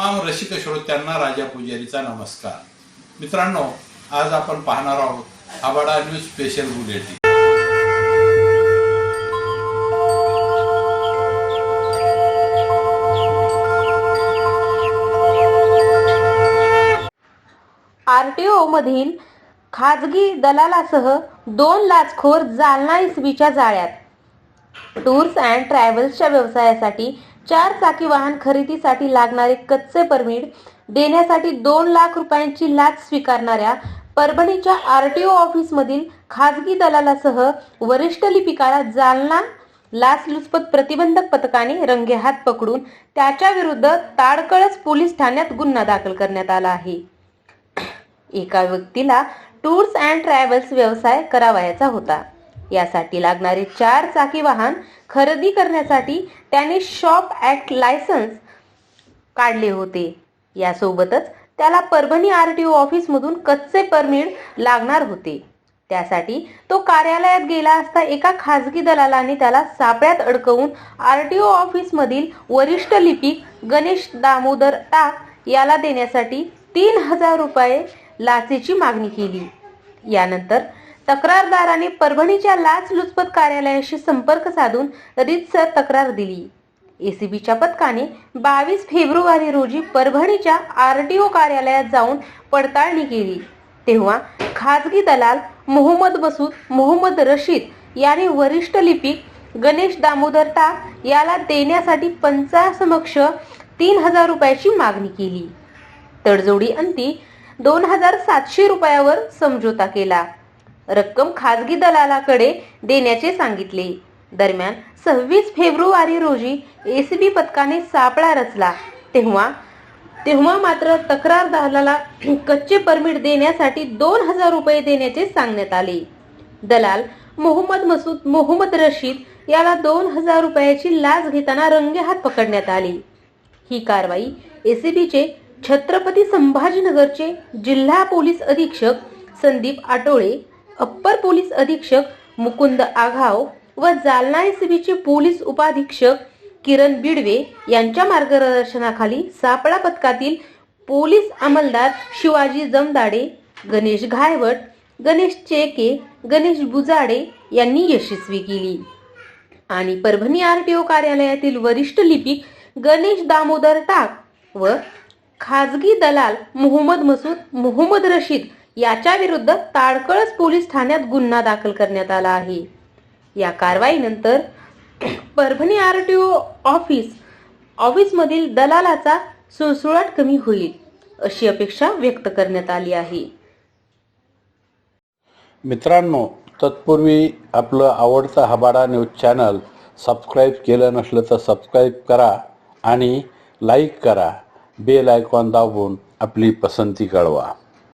रसिक श्रोत्यांना राजा पुजारीचा नमस्कार. मित्रांनो आज आपण पाहणार आहोत आबाडा न्यूज स्पेशल बुलेटिन. आरटीओ मधील खाजगी दलालासह दोन लाचखोर जालना इसवीच्या जाळ्यात. टूर्स अँड ट्रॅव्हल्सच्या व्यवसायासाठी चार चाकी वाहन खरेदीसाठी लागणारे कच्चे परमिट देण्यासाठी दोन लाख रुपयांची लाच स्वीकारणाऱ्या परभणीच्या आरटीओ ऑफिसमधील खाजगी दलालासह वरिष्ठ लिपिकाला जालना लाचलुचपत प्रतिबंधक पथकाने रंगेहात पकडून त्याच्या विरुद्ध ताडकळस पोलीस ठाण्यात गुन्हा दाखल करण्यात आला आहे. एका व्यक्तीला टूर्स अँड ट्रॅव्हल्स व्यवसाय करावयाचा होता. यासाठी लागणारे चार चाकी वाहन खरेदी करण्यासाठी त्याने शॉप ऍक्ट लायसन्स काढले होते. यासोबतच त्याला परभणी आर टी ओ ऑफिसमधून कच्चे परमिट लागणार होते. त्यासाठी तो कार्यालयात गेला असता एका खाजगी दलालाने त्याला सापळ्यात अडकवून आर टी ओ ऑफिसमधील वरिष्ठ लिपिक गणेश दामोदर टाक याला देण्यासाठी तीन हजार रुपये लाचेची मागणी केली. यानंतर तक्रारदाराने परभणीच्या लाचलुचपत कार्यालयाशी संपर्क साधून रीतसर तक्रार दिली. एसीबीच्या पथकाने बावीस फेब्रुवारी रोजी परभणीच्या आरटीओ कार्यालयात जाऊन पडताळणी केली. तेव्हा खाजगी दलाल मोहम्मद मसूद मोहम्मद रशीद याने वरिष्ठ लिपिक गणेश दामोदर टाक याला देण्यासाठी पंचासमक्ष तीन हजार रुपयाची मागणी केली. तडजोडी अंती दोन हजार सातशे रुपयावर समझोता केला. रक्कम खाजगी दलालाकडे देण्याचे सांगितले. दरम्यान सव्वीस फेब्रुवारी रोजी एसीबी पथकाने सापळा रचला. तेव्हा तेव्हा मात्र तक्रारदाराला कच्चे परमिट देण्यासाठी दोन हजार रुपये देण्याचे सांगण्यात आले. दलाल मोहम्मद मसूद मोहम्मद रशीद याला दोन हजार रुपयाची लाच घेताना रंगेहात पकडण्यात आली. ही कारवाई एसीबीचे छत्रपती संभाजीनगरचे जिल्हा पोलीस अधीक्षक संदीप आटोळे अप्पर पोलीस अधीक्षक मुकुंद आघाव व जालना एसीबीचे पोलीस उपाधीक्षक किरण बिडवे यांच्या मार्गदर्शनाखाली सापळा पथकातील पोलीस अंमलदार शिवाजी जमदाडे गणेश घायवट गणेश चेके गणेश बुजाडे यांनी यशस्वी केली. आणि परभणी आरटीओ कार्यालयातील वरिष्ठ लिपिक गणेश दामोदर टाक व खाजगी दलाल मोहम्मद मसूद मोहम्मद रशीद याच्या विरुद्ध ताडकळस पोलीस ठाण्यात गुन्हा दाखल करण्यात आला आहे. या कारवाईनंतर परभणी आरटीओ ऑफिस ऑफिसमधील दलालाचा सुळसुळाट कमी होईल अशी अपेक्षा व्यक्त करण्यात आली आहे. मित्रांनो तत्पूर्वी आपलं आवडतं हबाडा न्यूज चॅनल सबस्क्राईब केलं नसलं तर सबस्क्राईब करा आणि लाईक करा. बेल आयकॉन दाबून आपली पसंती कळवा.